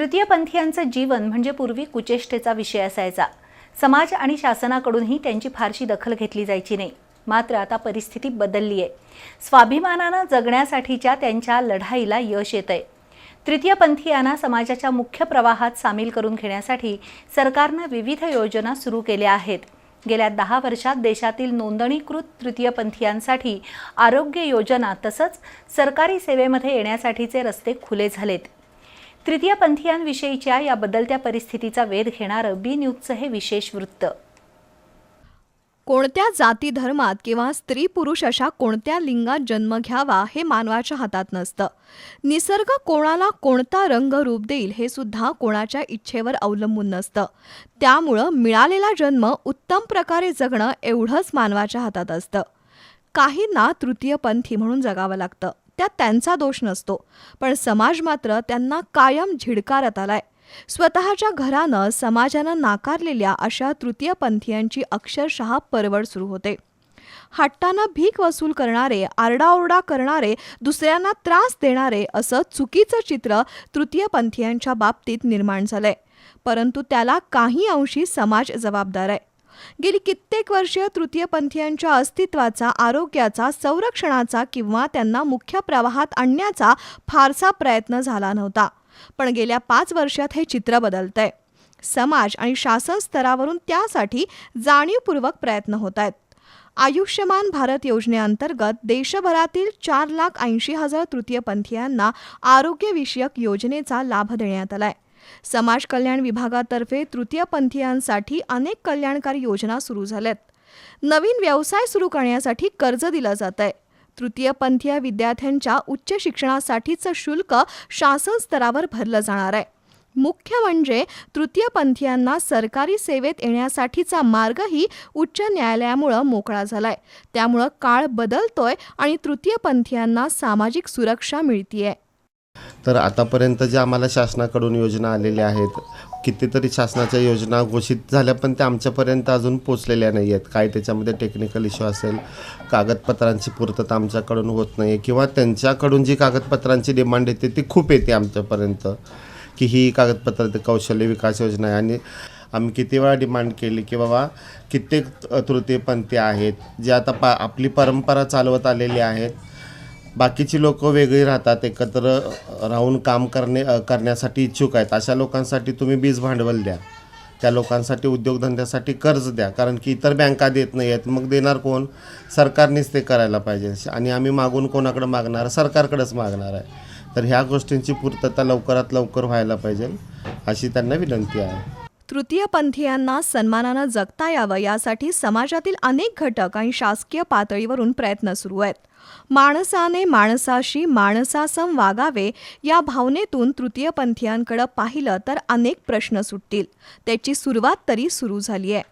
तृतीयपंथीयांचं जीवन म्हणजे पूर्वी कुचेष्टेचा विषय असायचा. समाज आणि शासनाकडूनही त्यांची फारशी दखल घेतली जायची नाही. मात्र आता परिस्थिती बदलली आहे स्वाभिमानानं जगण्यासाठीच्या त्यांच्या लढाईला यश येत आहे तृतीयपंथीयांना समाजाच्या मुख्य प्रवाहात सामील करून घेण्यासाठी सरकारनं विविध योजना सुरू केल्या आहेत. गेल्या दहा वर्षात देशातील नोंदणीकृत तृतीयपंथीयांसाठी आरोग्य योजना तसंच सरकारी सेवेमध्ये येण्यासाठीचे रस्ते खुले झालेत. तृतीयपंथीयांविषयीच्या या बदलत्या परिस्थितीचा वेध घेणारं बी न्यूजचं हे विशेष वृत्त. कोणत्या जाती धर्मात किंवा स्त्री पुरुष अशा कोणत्या लिंगात जन्म घ्यावा हे मानवाच्या हातात नसतं. निसर्ग कोणाला कोणता रंग रूप देईल हे सुद्धा कोणाच्या इच्छेवर अवलंबून नसतं. त्यामुळं मिळालेला जन्म उत्तम प्रकारे जगणं एवढंच मानवाच्या हातात असतं. काहींना तृतीयपंथी म्हणून जगावं लागतं. त्यात त्यांचा दोष नसतो. पण समाज मात्र त्यांना कायम झिडकारत आलाय. स्वतःच्या घरानं समाजानं नाकारलेल्या अशा तृतीयपंथीयांची अक्षरशः परवड सुरू होते. हट्टानं भीक वसूल करणारे आरडाओरडा करणारे दुसऱ्यांना त्रास देणारे असं चुकीचं चित्र तृतीयपंथीयांच्या बाबतीत निर्माण झालंय. परंतु त्याला काही अंशी समाज जबाबदार आहे. गेली कित्येक वर्ष तृतीयपंथीयांच्या अस्तित्वाचा आरोग्याचा संरक्षणाचा किंवा त्यांना मुख्य प्रवाहात आणण्याचा फारसा प्रयत्न झाला नव्हता. पण गेल्या पाच वर्षात हे चित्र बदलतंय. समाज आणि शासन स्तरावरून त्यासाठी जाणीवपूर्वक प्रयत्न होत आहेत आयुष्यमान भारत योजनेअंतर्गत देशभरातील चार लाख ऐंशी हजार तृतीयपंथीयांना आरोग्यविषयक योजनेचा लाभ देण्यात आला आहे समाज कल्याण विभागातर्फे तृतीयपंथीयांसाठी अनेक कल्याणकारी योजना सुरू झाल्यात. नवीन व्यवसाय सुरू करण्यासाठी कर्ज दिलं जात आहे तृतीयपंथीय विद्यार्थ्यांच्या उच्च शिक्षणासाठीचं शुल्क शासन स्तरावर भरलं जाणार आहे. मुख्य म्हणजे तृतीयपंथीयांना सरकारी सेवेत येण्यासाठीचा मार्गही उच्च न्यायालयामुळं मोकळा झालाय. त्यामुळं काळ बदलतोय आणि तृतीयपंथीयांना सामाजिक सुरक्षा मिळतीये. तर आतापर्यंत ज्या आम्हाला शासनाकडून योजना आलेल्या आहेत कितीतरी शासनाच्या योजना घोषित झाल्या पण त्या आमच्यापर्यंत अजून पोचलेल्या नाही आहेत. काय त्याच्यामध्ये टेक्निकल इश्यू असेल कागदपत्रांची पूर्तता आमच्याकडून होत नाही आहे किंवा त्यांच्याकडून जी कागदपत्रांची डिमांड येते ती खूप येते आमच्यापर्यंत की ही कागदपत्र ते कौशल्य विकास योजना आहे. आणि आम्ही किती वेळा डिमांड केली की बाबा कित्येक तृतीयपंथी आहेत जे आता पा आपली परंपरा चालवत आलेली आहेत बाकीची लोक वेगळी राहतात एकत्र राहून काम करणे करण्यासाठी इच्छुक आहेत. अशा लोकांसाठी तुम्ही बीज भांडवल द्या. त्या लोकांसाठी उद्योगधंद्यासाठी कर्ज द्या. कारण की इतर बँका देत नाही आहेत. मग देणार कोण? सरकारनेच ते करायला पाहिजे. आणि आम्ही मागून कोणाकडे मागणार? सरकारकडेच मागणार आहे. तर ह्या गोष्टींची पूर्तता लवकरात लवकर व्हायला पाहिजे अशी त्यांना विनंती आहे. तृतीयपंथीयांना सन्मानानं जगता यावं यासाठी समाजातील अनेक घटक आणि शासकीय पातळीवरून प्रयत्न सुरू आहेत. माणसाने माणसाशी माणसासम वागावे या भावनेतून तृतीयपंथीयांकडे पाहिलं तर अनेक प्रश्न सुटतील. त्याची सुरुवात तरी सुरू झाली आहे